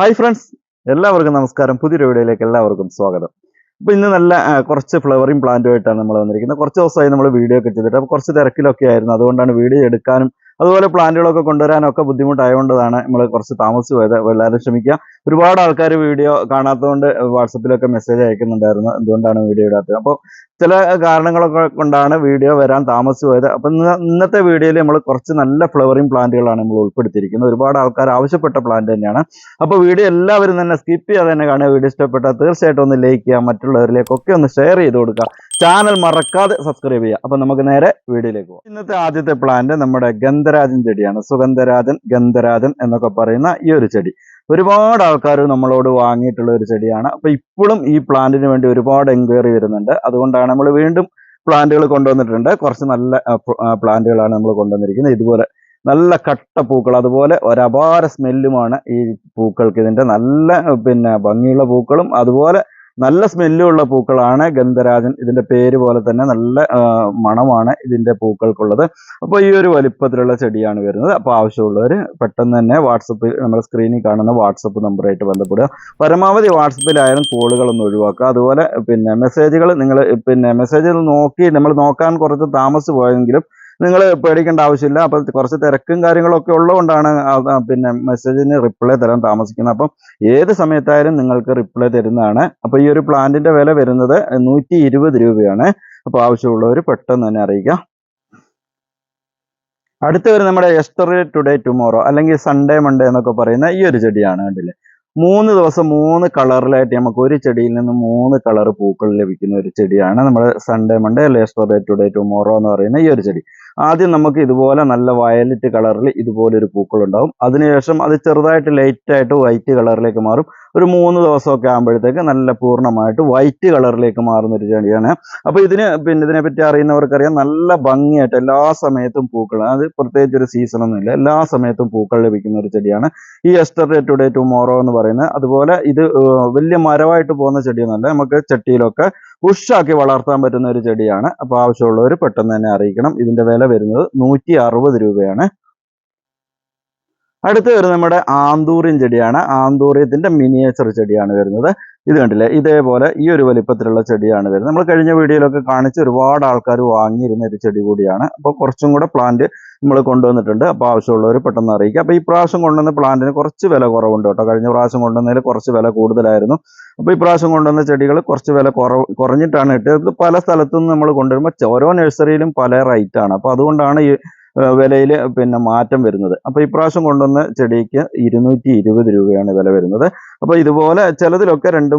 Hi friends എല്ലാവർക്കും നമസ്കാരം. പുതിയൊരു വീഡിയോയിലേക്ക് എല്ലാവർക്കും സ്വാഗതം. അപ്പോൾ ഇന്ന് നല്ല കുറച്ച് ഫ്ലവറിംഗ് പ്ലാന്റുമായിട്ടാണ് നമ്മൾ വന്നിരിക്കുന്നത്. കുറച്ച് ദിവസമായി നമ്മൾ വീഡിയോ ഒക്കെ ചെയ്തിട്ട് അപ്പോൾ കുറച്ച് തിരക്കിലൊക്കെ ആയിരുന്നു. അതുകൊണ്ടാണ് വീഡിയോ എടുക്കാനും അതുപോലെ പ്ലാന്റുകളൊക്കെ കൊണ്ടുവരാനൊക്കെ ബുദ്ധിമുട്ടായതുകൊണ്ടാണ് നമ്മൾ കുറച്ച് താമസിച്ച് പോയത്. എല്ലാവരും ക്ഷമിക്കുക. ഒരുപാട് ആൾക്കാർ വീഡിയോ കാണാത്തതുകൊണ്ട് വാട്സപ്പിലൊക്കെ മെസ്സേജ് അയക്കുന്നുണ്ടായിരുന്നു. എന്തുകൊണ്ടാണ് വീഡിയോ ഇടാത്തത്. അപ്പോൾ ചില കാരണങ്ങളൊക്കെ കൊണ്ടാണ് വീഡിയോ വരാൻ താമസിച്ചു പോയത് അപ്പം ഇന്നത്തെ വീഡിയോയിൽ നമ്മൾ കുറച്ച് നല്ല ഫ്ലവറിങ് പ്ലാന്റുകളാണ് നമ്മൾ ഉൾപ്പെടുത്തിയിരിക്കുന്നത്. ഒരുപാട് ആൾക്കാർ ആവശ്യപ്പെട്ട പ്ലാന്റ് തന്നെയാണ്. അപ്പോൾ വീഡിയോ എല്ലാവരും തന്നെ സ്കിപ്പ് ചെയ്യാതെ തന്നെ കാണുക. വീഡിയോ ഇഷ്ടപ്പെട്ടാൽ തീർച്ചയായിട്ടും ഒന്ന് ലൈക്ക് ചെയ്യുക. മറ്റുള്ളവരിലേക്കൊക്കെ ഒന്ന് ഷെയർ ചെയ്ത് കൊടുക്കുക. ചാനൽ മറക്കാതെ സബ്സ്ക്രൈബ് ചെയ്യുക. അപ്പോൾ നമുക്ക് നേരെ വീഡിയോയിലേക്ക് പോകാം. ഇന്നത്തെ ആദ്യത്തെ പ്ലാന്റ് നമ്മുടെ ഗന്ധരാജൻ ചെടിയാണ്. സുഗന്ധരാജൻ ഗന്ധരാജൻ എന്നൊക്കെ പറയുന്ന ഈ ഒരു ചെടി. ഒരുപാട് ആൾക്കാർ നമ്മളോട് വാങ്ങിയിട്ടുള്ള ഒരു ചെടിയാണ്. അപ്പൊ ഇപ്പോഴും ഈ പ്ലാന്റിന് വേണ്ടി ഒരുപാട് എൻക്വയറി വരുന്നുണ്ട്. അതുകൊണ്ടാണ് നമ്മൾ വീണ്ടും പ്ലാന്റുകൾ കൊണ്ടുവന്നിട്ടുണ്ട്. കുറച്ച് നല്ല പ്ലാന്റുകളാണ് നമ്മൾ കൊണ്ടുവന്നിരിക്കുന്നത്. ഇതുപോലെ നല്ല കട്ട പൂക്കൾ അതുപോലെ ഒരപാര സ്മെല്ലുമാണ് ഈ പൂക്കൾക്ക് ഇതിന്റെ നല്ല പിന്നെ ഭംഗിയുള്ള പൂക്കളും അതുപോലെ നല്ല സ്മെല്ലുള്ള പൂക്കളാണ് ഗന്ധരാജൻ ഇതിന്റെ പേര് പോലെ തന്നെ നല്ല മണമാണ് ഇതിന്റെ പൂക്കൾക്കുള്ളത്. അപ്പോൾ ഈ ഒരു വലിപ്പത്തിലുള്ള ചെടിയാണ് വരുന്നത്. അപ്പോൾ ആവശ്യമുള്ളവർ പെട്ടെന്ന് തന്നെ വാട്സപ്പിൽ നമ്മുടെ സ്ക്രീനിൽ കാണുന്ന വാട്സപ്പ് നമ്പറായിട്ട് ബന്ധപ്പെടുക. പരമാവധി വാട്സപ്പിലായാലും കോളുകളൊന്നും ഒഴിവാക്കുക. അതുപോലെ പിന്നെ മെസ്സേജുകൾ നിങ്ങൾ പിന്നെ മെസ്സേജുകൾ നോക്കി നമ്മൾ നോക്കാൻ കുറച്ച് താമസിച്ച് പോയെങ്കിലും നിങ്ങൾ പേടിക്കേണ്ട ആവശ്യമില്ല. അപ്പോൾ കുറച്ച് തിരക്കും കാര്യങ്ങളൊക്കെ ഉള്ളതുകൊണ്ടാണ് പിന്നെ മെസ്സേജിന് റിപ്ലൈ തരാൻ താമസിക്കുന്നത്. അപ്പം ഏത് സമയത്തായാലും നിങ്ങൾക്ക് റിപ്ലൈ തരുന്നതാണ്. അപ്പോൾ ഈ ഒരു പ്ലാന്റിന്റെ വില വരുന്നത് നൂറ്റി ഇരുപത് രൂപയാണ്. അപ്പോൾ ആവശ്യമുള്ളവർ പെട്ടെന്ന് തന്നെ അറിയിക്കാം. അടുത്ത നമ്മുടെ എസ്റ്റർ ടുഡേ ടുമോറോ അല്ലെങ്കിൽ സൺഡേ മൺഡേ എന്നൊക്കെ പറയുന്ന ഈ ഒരു ചെടിയാണ് കണ്ടില്ലേ? മൂന്ന് ദിവസം മൂന്ന് കളറിലായിട്ട് നമുക്ക് ഒരു ചെടിയിൽ നിന്ന് മൂന്ന് കളർ പൂക്കൾ ലഭിക്കുന്ന ഒരു ചെടിയാണ് നമ്മുടെ സൺഡേ മൺഡേ അല്ലെങ്കിൽ എസ്റ്റർ ടുഡേ ടുമോറോ എന്ന് പറയുന്ന ഈ ഒരു ചെടി. ആദ്യം നമുക്ക് ഇതുപോലെ നല്ല വയലറ്റ് കളറിൽ ഇതുപോലെ ഒരു പൂക്കൾ ഉണ്ടാവും. അതിനുശേഷം അത് ചെറുതായിട്ട് ലൈറ്റായിട്ട് വൈറ്റ് കളറിലേക്ക് മാറും. ഒരു മൂന്ന് ദിവസമൊക്കെ ആകുമ്പോഴത്തേക്ക് നല്ല പൂർണമായിട്ട് വൈറ്റ് കളറിലേക്ക് മാറുന്ന ഒരു ചെടിയാണ്. അപ്പോൾ ഇതിന് പിന്നെ ഇതിനെപ്പറ്റി അറിയുന്നവർക്കറിയാം. നല്ല ഭംഗിയായിട്ട് എല്ലാ സമയത്തും പൂക്കൾ അത് പ്രത്യേകിച്ച് ഒരു സീസൺ ഒന്നുമില്ല. എല്ലാ സമയത്തും പൂക്കൾ ലഭിക്കുന്ന ഒരു ചെടിയാണ്. ഈ എസ്റ്റർ ഡേ ടുഡേ ടുമോറോ എന്ന് പറയുന്നത് അതുപോലെ ഇത് വലിയ മരമായിട്ട് പോകുന്ന ചെടിയൊന്നുമല്ല. നമുക്ക് ചട്ടിയിലൊക്കെ ഉഷാക്കി വളർത്താൻ പറ്റുന്ന ഒരു ചെടിയാണ്. അപ്പോൾ ആവശ്യമുള്ളവർ പെട്ടെന്ന് തന്നെ അറിയിക്കണം. ഇതിന്റെ വില വരുന്നത് നൂറ്റി രൂപയാണ്. അടുത്ത് വരുന്നത് നമ്മുടെ ആന്തൂറിയൻ ചെടിയാണ്. ആന്തൂറിയത്തിന്റെ മിനിയേച്ചർ ചെടിയാണ് വരുന്നത്. ഇത് കണ്ടില്ലേ? ഇതേപോലെ ഈ ഒരു വലിപ്പത്തിലുള്ള ചെടിയാണ് വരുന്നത്. നമ്മൾ കഴിഞ്ഞ വീഡിയോയിലൊക്കെ കാണിച്ച് ഒരുപാട് ആൾക്കാർ വാങ്ങിയിരുന്ന ഒരു ചെടി കൂടിയാണ്. അപ്പോൾ കുറച്ചും കൂടെ പ്ലാന്റ് നമ്മൾ കൊണ്ടുവന്നിട്ടുണ്ട്. അപ്പോൾ ആവശ്യമുള്ളവർ പെട്ടെന്ന് അറിയിക്കുക അപ്പോൾ ഈ പ്രാവശ്യം കൊണ്ടുവന്ന പ്ലാന്റിന് കുറച്ച് വില കുറവുണ്ട് കേട്ടോ. കഴിഞ്ഞ പ്രാവശ്യം കൊണ്ടുവന്നതിൽ കുറച്ച് വില കൂടുതലായിരുന്നു. അപ്പോൾ ഈ പ്രാവശ്യം കൊണ്ടുവന്ന ചെടികൾ കുറച്ച് വില കുറവ് കുറഞ്ഞിട്ടാണ് ഇട്ടത് പല സ്ഥലത്തു നിന്ന് നമ്മൾ കൊണ്ടുവരുമ്പോൾ ഓരോ നഴ്സറിയിലും പല റൈറ്റാണ് അപ്പോൾ അതുകൊണ്ടാണ് ഈ വിലയിൽ പിന്നെ മാറ്റം വരുന്നത്. അപ്പോൾ ഇപ്രാവശ്യം കൊണ്ടുവന്ന ചെടിക്ക് ഇരുന്നൂറ്റി ഇരുപത് രൂപയാണ് വില വരുന്നത്. അപ്പോൾ ഇതുപോലെ ചിലതിലൊക്കെ രണ്ട്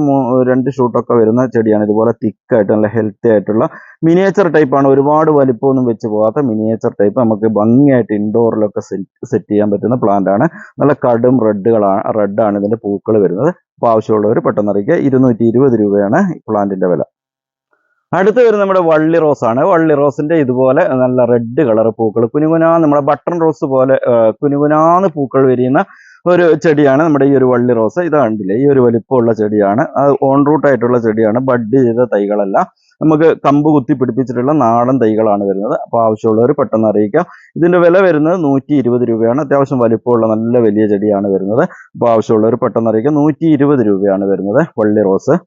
രണ്ട് ഷൂട്ടൊക്കെ വരുന്ന ചെടിയാണ്. ഇതുപോലെ തിക്കായിട്ട് നല്ല ഹെൽത്തി ആയിട്ടുള്ള മിനിയേച്ചർ ടൈപ്പാണ് ഒരുപാട് വലിപ്പമൊന്നും വെച്ച് പോകാത്ത മിനിയേച്ചർ ടൈപ്പ് നമുക്ക് ഭംഗിയായിട്ട് ഇൻഡോറിലൊക്കെ സെറ്റ് സെറ്റ് ചെയ്യാൻ പറ്റുന്ന പ്ലാന്റ് ആണ്. നല്ല കടും റെഡുകളാണ് റെഡാണ് ഇതിന്റെ പൂക്കൾ വരുന്നത്. അപ്പോൾ ആവശ്യമുള്ളവർ പെട്ടെന്ന് അറിയിക്കുക. ഇരുന്നൂറ്റി രൂപയാണ് ഈ പ്ലാന്റിന്റെ വില. അടുത്ത് വരുന്നത് നമ്മുടെ വള്ളി റോസ് ആണ്. വള്ളി റോസിന്റെ ഇതുപോലെ നല്ല റെഡ് കളർ പൂക്കൾ. കുനുകുനാ നമ്മുടെ ബട്ടൺ റോസ് പോലെ കുനുകുനാന്ന് പൂക്കൾ വിരിയുന്ന ഒരു ചെടിയാണ് നമ്മുടെ ഈ ഒരു വള്ളി റോസ്. ഇത് കണ്ടില്ലേ? ഈ ഒരു വലിപ്പമുള്ള ചെടിയാണ്. അത് ഓൺ റൂട്ട് ആയിട്ടുള്ള ചെടിയാണ്. ബഡ് ചെയ്ത തൈകളല്ല. നമുക്ക് കമ്പ് കുത്തി പിടിപ്പിച്ചിട്ടുള്ള നാടൻ തൈകളാണ് വരുന്നത്. അപ്പോൾ ആവശ്യമുള്ളവർ പെട്ടെന്ന് അറിയിക്കാം. ഇതിന്റെ വില വരുന്നത് നൂറ്റി ഇരുപത് രൂപയാണ്. അത്യാവശ്യം വലിപ്പമുള്ള നല്ല വലിയ ചെടിയാണ് വരുന്നത്. അപ്പോൾ ആവശ്യമുള്ളവർ പെട്ടെന്ന് അറിയിക്കാം. നൂറ്റി രൂപയാണ് വരുന്നത് വള്ളി റോസ്.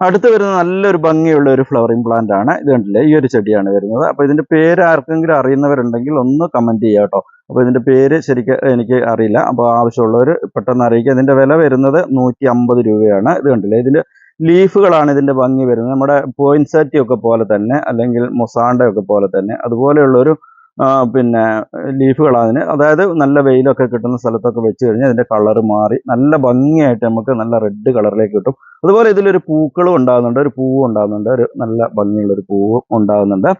അടുത്ത് വരുന്ന നല്ലൊരു ഭംഗിയുള്ള ഒരു ഫ്ലവറിംഗ് പ്ലാന്റ് ആണ്. ഇത് കണ്ടില്ലേ? ഈ ഒരു ചെടിയാണ് വരുന്നത്. അപ്പോൾ ഇതിന്റെ പേര് ആർക്കെങ്കിലും അറിയുന്നവരുണ്ടെങ്കിൽ ഒന്ന് കമന്റ് ചെയ്യുക കേട്ടോ. അപ്പോൾ ഇതിന്റെ പേര് ശരിക്കും എനിക്ക് അറിയില്ല. അപ്പോൾ ആവശ്യമുള്ളവർ പെട്ടെന്ന് അറിയിക്കുക ഇതിന്റെ വില വരുന്നത് നൂറ്റി അമ്പത് രൂപയാണ്. ഇത് കണ്ടില്ലേ? ഇതിന്റെ ലീഫുകളാണ് ഇതിന്റെ ഭംഗി വരുന്നത്. നമ്മുടെ പോയിൻസാറ്റി ഒക്കെ പോലെ തന്നെ അല്ലെങ്കിൽ മൊസാണ്ട ഒക്കെ പോലെ തന്നെ അതുപോലെയുള്ള ഒരു പിന്നെ ലീഫുകളാണ് അതിന്. അതായത് നല്ല വെയിലൊക്കെ കിട്ടുന്ന സ്ഥലത്തൊക്കെ വെച്ച് കഴിഞ്ഞാൽ അതിന്റെ കളർ മാറി നല്ല ഭംഗിയായിട്ട് നമുക്ക് നല്ല റെഡ് കളറിലേക്ക് കിട്ടും. അതുപോലെ ഇതിലൊരു പൂക്കളും ഉണ്ടാകുന്നുണ്ട് ഒരു പൂവും ഉണ്ടാകുന്നുണ്ട് ഒരു നല്ല ഭംഗിയുള്ളൊരു പൂവും ഉണ്ടാകുന്നുണ്ട്.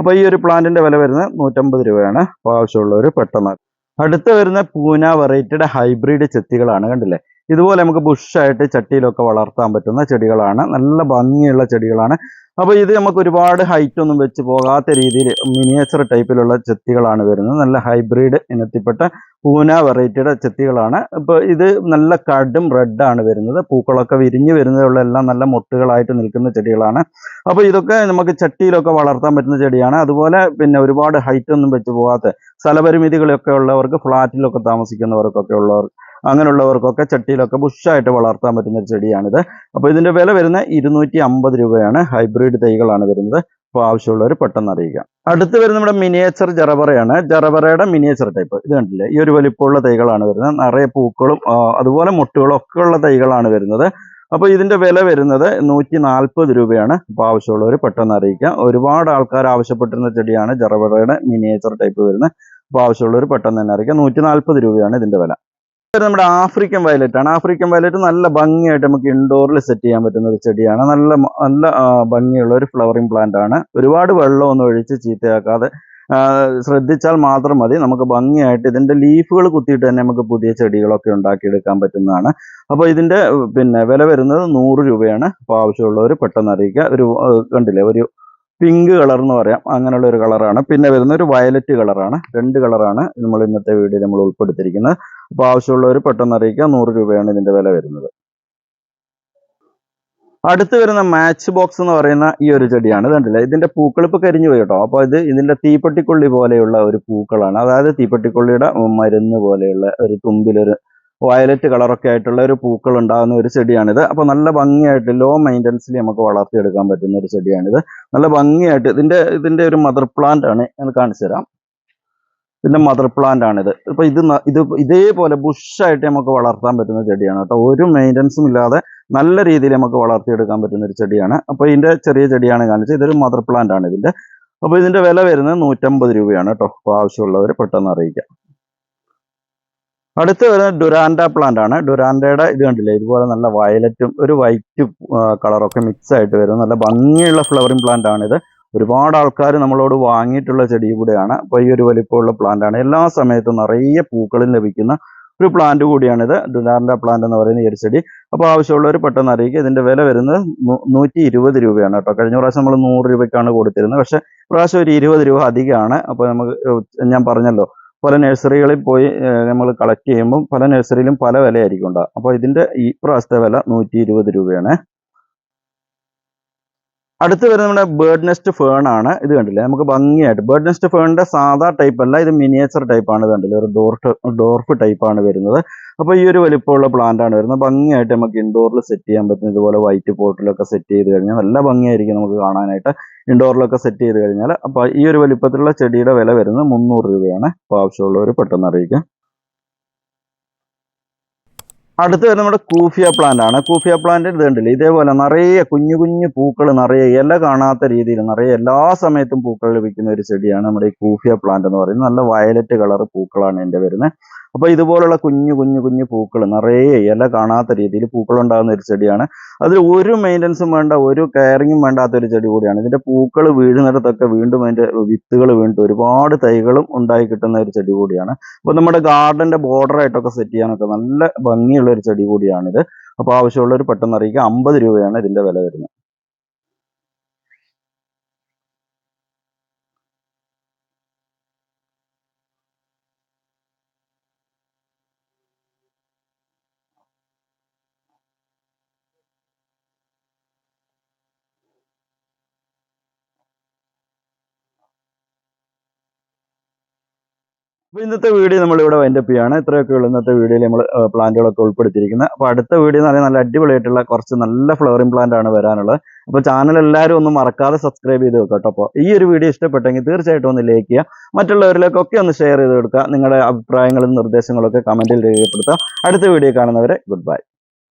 അപ്പോൾ ഈ ഒരു പ്ലാന്റിന്റെ വില വരുന്നത് നൂറ്റമ്പത് രൂപയാണ്. അപ്പോൾ ആവശ്യമുള്ളവർ പെട്ടെന്ന്. അടുത്ത് വരുന്ന പൂന വെറൈറ്റിയുടെ ഹൈബ്രിഡ് ചെത്തികളാണ് കണ്ടില്ലേ? ഇതുപോലെ നമുക്ക് ബുഷായിട്ട് ചട്ടിയിലൊക്കെ വളർത്താൻ പറ്റുന്ന ചെടികളാണ്. നല്ല ഭംഗിയുള്ള ചെടികളാണ്. അപ്പോൾ ഇത് നമുക്ക് ഒരുപാട് ഹൈറ്റ് ഒന്നും വെച്ച് പോകാത്ത രീതിയിൽ മിനിയേച്ചർ ടൈപ്പിലുള്ള ചെത്തികളാണ് വരുന്നത്. നല്ല ഹൈബ്രിഡ് ഇനത്തിൽപ്പെട്ട പൂന വെറൈറ്റിയുടെ ചെത്തികളാണ്. ഇപ്പോൾ ഇത് നല്ല കടും റെഡാണ് വരുന്നത്. പൂക്കളൊക്കെ വിരിഞ്ഞ് വരുന്നതുള്ള എല്ലാം നല്ല മുട്ടുകളായിട്ട് നിൽക്കുന്ന ചെടികളാണ്. അപ്പോൾ ഇതൊക്കെ നമുക്ക് ചട്ടിയിലൊക്കെ വളർത്താൻ പറ്റുന്ന ചെടിയാണ്. അതുപോലെ പിന്നെ ഒരുപാട് ഹൈറ്റ് ഒന്നും വെച്ച് പോകാത്ത സ്ഥലപരിമിതികളൊക്കെ ഉള്ളവർക്ക് ഫ്ലാറ്റിലൊക്കെ താമസിക്കുന്നവർക്കൊക്കെ ഉള്ളവർ അങ്ങനെയുള്ളവർക്കൊക്കെ ചട്ടിയിലൊക്കെ ബുഷായിട്ട് വളർത്താൻ പറ്റുന്ന ഒരു ചെടിയാണിത്. അപ്പോൾ ഇതിന്റെ വില വരുന്ന ഇരുന്നൂറ്റി അമ്പത് രൂപയാണ്. ഹൈബ്രിഡ് തൈകളാണ് വരുന്നത്. അപ്പോൾ ആവശ്യമുള്ളവർ പെട്ടെന്ന് അറിയിക്കാം. അടുത്ത് വരുന്ന നമ്മുടെ മിനിയേച്ചർ ജറബറയാണ് ജറബറയുടെ മിനിയേച്ചർ ടൈപ്പ്. ഇത് കണ്ടില്ലേ? ഈ ഒരു വലിപ്പമുള്ള തൈകളാണ് വരുന്നത്. നിറയെ പൂക്കളും അതുപോലെ മുട്ടുകളും ഒക്കെ ഉള്ള തൈകളാണ് വരുന്നത്. അപ്പോൾ ഇതിന്റെ വില വരുന്നത് നൂറ്റി നാൽപ്പത് രൂപയാണ്. അപ്പോൾ ആവശ്യമുള്ളവർ പെട്ടെന്ന് അറിയിക്കാം. ഒരുപാട് ആൾക്കാർ ആവശ്യപ്പെട്ടിരുന്ന ചെടിയാണ് ജറബറയുടെ മിനിയേച്ചർ ടൈപ്പ് വരുന്നത്. അപ്പോൾ ആവശ്യമുള്ളവർ പെട്ടെന്ന് തന്നെ അറിയിക്കാം. നൂറ്റി രൂപയാണ് ഇതിന്റെ വില. നമ്മുടെ ആഫ്രിക്കൻ വയലറ്റ് ആണ്. ആഫ്രിക്കൻ വയലറ്റ് നല്ല ഭംഗിയായിട്ട് നമുക്ക് ഇൻഡോറിൽ സെറ്റ് ചെയ്യാൻ പറ്റുന്ന ഒരു ചെടിയാണ്. നല്ല നല്ല ഭംഗിയുള്ള ഒരു ഫ്ലവറിംഗ് പ്ലാന്റ് ആണ്. ഒരുപാട് വെള്ളമൊന്നും ഒഴിച്ച് ചീത്തയാക്കാതെ ശ്രദ്ധിച്ചാൽ മാത്രം മതി. നമുക്ക് ഭംഗിയായിട്ട് ഇതിന്റെ ലീഫുകൾ കുത്തിയിട്ട് തന്നെ നമുക്ക് പുതിയ ചെടികളൊക്കെ ഉണ്ടാക്കിയെടുക്കാൻ പറ്റുന്നതാണ്. അപ്പോൾ ഇതിന്റെ പിന്നെ വില വരുന്നത് നൂറ് രൂപയാണ്. അപ്പോൾ ആവശ്യമുള്ളവർ പെട്ടെന്ന് അറിയിക്കുക. ഒരു കണ്ടില്ലേ ഒരു പിങ്ക് കളർ എന്ന് പറയാം. അങ്ങനെയുള്ള ഒരു കളറാണ് പിന്നെ വരുന്ന ഒരു വയലറ്റ് കളറാണ് രണ്ട് കളറാണ് നമ്മൾ ഇന്നത്തെ വീഡിയോ നമ്മൾ ഉൾപ്പെടുത്തിയിരിക്കുന്നത്. അപ്പോൾ ആവശ്യമുള്ളവർ പെട്ടെന്ന് അറിയിക്കുക നൂറ് രൂപയാണ് ഇതിന്റെ വില വരുന്നത്. അടുത്ത് വരുന്ന മാച്ച് ബോക്സ് എന്ന് പറയുന്ന ഈ ഒരു ചെടിയാണ്. കണ്ടില്ല? ഇതിന്റെ പൂക്കൾ ഇപ്പൊ കരിഞ്ഞു പോയി കേട്ടോ. അപ്പോൾ ഇത് ഇതിന്റെ തീപ്പെട്ടിക്കൊള്ളി പോലെയുള്ള ഒരു പൂക്കളാണ്. അതായത് തീപ്പെട്ടിക്കൊള്ളിയുടെ മരുന്ന് പോലെയുള്ള ഒരു തുമ്പിലൊരു വയലറ്റ് കളറൊക്കെ ആയിട്ടുള്ള ഒരു പൂക്കൾ ഉണ്ടാകുന്ന ഒരു ചെടിയാണിത്. അപ്പോൾ നല്ല ഭംഗിയായിട്ട് ലോ മെയിന്റനൻസിൽ നമുക്ക് വളർത്തിയെടുക്കാൻ പറ്റുന്ന ഒരു ചെടിയാണിത്. നല്ല ഭംഗിയായിട്ട് ഇതിന്റെ ഇതിന്റെ ഒരു മദർ പ്ലാന്റ് ആണ്. ഞാൻ കാണിച്ചു തരാം. ഇതിന്റെ മദർ പ്ലാന്റ് ആണിത്. ഇപ്പൊ ഇത് ഇത് ഇതേപോലെ ബുഷായിട്ട് നമുക്ക് വളർത്താൻ പറ്റുന്ന ചെടിയാണ് കേട്ടോ. ഒരു മെയിന്റനൻസും ഇല്ലാതെ നല്ല രീതിയിൽ നമുക്ക് വളർത്തിയെടുക്കാൻ പറ്റുന്ന ഒരു ചെടിയാണ്. അപ്പോൾ ഇതിന്റെ ചെറിയ ചെടിയാണ് കാണിച്ചത്. ഇതൊരു മദർ പ്ലാന്റ് ആണ് ഇതിന്റെ. അപ്പോൾ ഇതിന്റെ വില വരുന്നത് നൂറ്റമ്പത് രൂപയാണ് കേട്ടോ. ആവശ്യമുള്ളവർ പെട്ടെന്ന് അറിയിക്കാം. അടുത്ത് വരുന്നത് ഡുരാൻഡ പ്ലാന്റ് ആണ്. ഡുരാൻഡയുടെ ഇത് കണ്ടില്ലേ? ഇതുപോലെ നല്ല വയലറ്റും ഒരു വൈറ്റ് കളറൊക്കെ മിക്സ് ആയിട്ട് വരും നല്ല ഭംഗിയുള്ള ഫ്ലവറിംഗ് പ്ലാന്റ് ആണിത് ഒരുപാട് ആൾക്കാർ നമ്മളോട് വാങ്ങിയിട്ടുള്ള ചെടി കൂടെയാണ്. അപ്പോൾ ഈ ഒരു വലിപ്പമുള്ള പ്ലാന്റ് ആണ്. എല്ലാ സമയത്തും നിറയെ പൂക്കളും ലഭിക്കുന്ന ഒരു പ്ലാന്റ് കൂടിയാണിത് ഡുരാൻഡ പ്ലാന്റ് എന്ന് പറയുന്ന ഈ ഒരു ചെടി. അപ്പോൾ ആവശ്യമുള്ളവർ പെട്ടെന്ന് അറിയിക്കുക. ഇതിന്റെ വില വരുന്നത് നൂറ്റി ഇരുപത് രൂപയാണ് കേട്ടോ. കഴിഞ്ഞ പ്രാവശ്യം നമ്മൾ നൂറ് രൂപയ്ക്കാണ് കൊടുത്തിരുന്നത്. പക്ഷേ പ്രാവശ്യം ഒരു ഇരുപത് രൂപ അധികമാണ്. അപ്പോൾ നമുക്ക് ഞാൻ പറഞ്ഞല്ലോ പല നഴ്സറികളിൽ പോയി നമ്മൾ കളക്ട് ചെയ്യുമ്പോൾ പല നഴ്സറിയിലും പല വിലയായിരിക്കും ഉണ്ടാകുക അപ്പോൾ ഇതിന്റെ ഈ പ്രാവശ്യത്തെ വില നൂറ്റി ഇരുപത് രൂപയാണ്. അടുത്ത് വരുന്നത് നമ്മുടെ ബേർഡ് നെസ്റ്റ് ഫേൺ ആണ്. ഇത് കണ്ടില്ലേ? നമുക്ക് ഭംഗിയായിട്ട്. ബേർഡ് നെസ്റ്റ് ഫേണിന്റെ സാധാ ടൈപ്പ് അല്ല ഇത് മിനിയേച്ചർ ടൈപ്പ് ആണ് കണ്ടില്ലേ? ഒരു ഡോർഫ് ഡോർഫ് ടൈപ്പ് ആണ് വരുന്നത്. അപ്പോൾ ഈ ഒരു വലിപ്പമുള്ള പ്ലാന്റ് ആണ് വരുന്നത്. ഭംഗിയായിട്ട് നമുക്ക് ഇൻഡോറിൽ സെറ്റ് ചെയ്യാൻ പറ്റും. ഇതുപോലെ വൈറ്റ് പോട്ടിലൊക്കെ സെറ്റ് ചെയ്ത് കഴിഞ്ഞാൽ നല്ല ഭംഗിയായിരിക്കും നമുക്ക് കാണാനായിട്ട്. ഇൻഡോറിലൊക്കെ സെറ്റ് ചെയ്ത് കഴിഞ്ഞാൽ അപ്പോൾ ഈ ഒരു വലിപ്പത്തിലുള്ള ചെടിയുടെ വില വരുന്നത് മുന്നൂറ് രൂപയാണ്. അപ്പോൾ ആവശ്യമുള്ളവർ പെട്ടെന്ന് അറിയിക്കാം. അടുത്ത് നമ്മുടെ കൂഫിയ പ്ലാന്റ് ആണ്. കൂഫിയ പ്ലാന്റ് ഇത് കണ്ടില്ലേ? ഇതേപോലെ നിറയെ കുഞ്ഞു കുഞ്ഞു പൂക്കൾ നിറയെ ഇല കാണാത്ത രീതിയിൽ നിറയെ എല്ലാ സമയത്തും പൂക്കൾ ലഭിക്കുന്ന ഒരു ചെടിയാണ് നമ്മുടെ ഈ കൂഫിയ പ്ലാന്റ് എന്ന് പറയുന്നത്. നല്ല വയലറ്റ് കളർ പൂക്കളാണ് എന്റെ വരുന്നത്. അപ്പോൾ ഇതുപോലുള്ള കുഞ്ഞു കുഞ്ഞു കുഞ്ഞു പൂക്കൾ നിറയെ ഇല കാണാത്ത രീതിയിൽ പൂക്കൾ ഉണ്ടാകുന്ന ഒരു ചെടിയാണ്. അതിൽ ഒരു മെയിന്റനൻസും വേണ്ട ഒരു കെയറിങ്ങും വേണ്ടാത്ത ഒരു ചെടി കൂടിയാണ്. ഇതിന്റെ പൂക്കൾ വീഴുന്നിടത്തൊക്കെ വീണ്ടും അതിന്റെ വിത്തുകൾ വീണ്ടും ഒരുപാട് തൈകളും ഉണ്ടായി കിട്ടുന്ന ഒരു ചെടി കൂടിയാണ്. അപ്പോൾ നമ്മുടെ ഗാർഡന്റെ ബോർഡർ ആയിട്ടൊക്കെ സെറ്റ് ചെയ്യാനൊക്കെ നല്ല ഭംഗിയുള്ള ഒരു ചെടി കൂടിയാണിത്. അപ്പോൾ ആവശ്യമുള്ളവർ പെട്ടെന്ന് അറിയിക്കുക അമ്പത് രൂപയാണ് ഇതിന്റെ വില വരുന്നത്. അപ്പോൾ ഇന്നത്തെ വീഡിയോ നമ്മൾ ഇവിടെ വൈൻഡപ്പ് ചെയ്യാണ് ഇത്രയൊക്കെ ഉള്ളൂ ഇന്നത്തെ വീഡിയോയിൽ നമ്മൾ പ്ലാന്റുകളൊക്കെ ഉൾപ്പെടുത്തിയിരിക്കുന്നത്. അപ്പോൾ അടുത്ത വീഡിയോ എന്ന് പറഞ്ഞാൽ നല്ല അടിപൊളിയായിട്ടുള്ള കുറച്ച് നല്ല ഫ്ലവറിംഗ് പ്ലാന്റ് ആണ് വരാനുള്ളത്. അപ്പോൾ ചാനൽ എല്ലാവരും ഒന്ന് മറക്കാതെ സബ്സ്ക്രൈബ് ചെയ്ത് വെക്കുക കേട്ടോ. അപ്പോൾ ഈ ഒരു വീഡിയോ ഇഷ്ടപ്പെട്ടെങ്കിൽ തീർച്ചയായിട്ടും ഒന്ന് ലൈക്ക് ചെയ്യുക. മറ്റുള്ളവരിലേക്കൊക്കെ ഒന്ന് ഷെയർ ചെയ്ത് കൊടുക്കുക. നിങ്ങളുടെ അഭിപ്രായങ്ങളും നിർദ്ദേശങ്ങളൊക്കെ കമന്റിൽ രേഖപ്പെടുത്തുക. അടുത്ത വീഡിയോ കാണുന്നവരെ ഗുഡ് ബൈ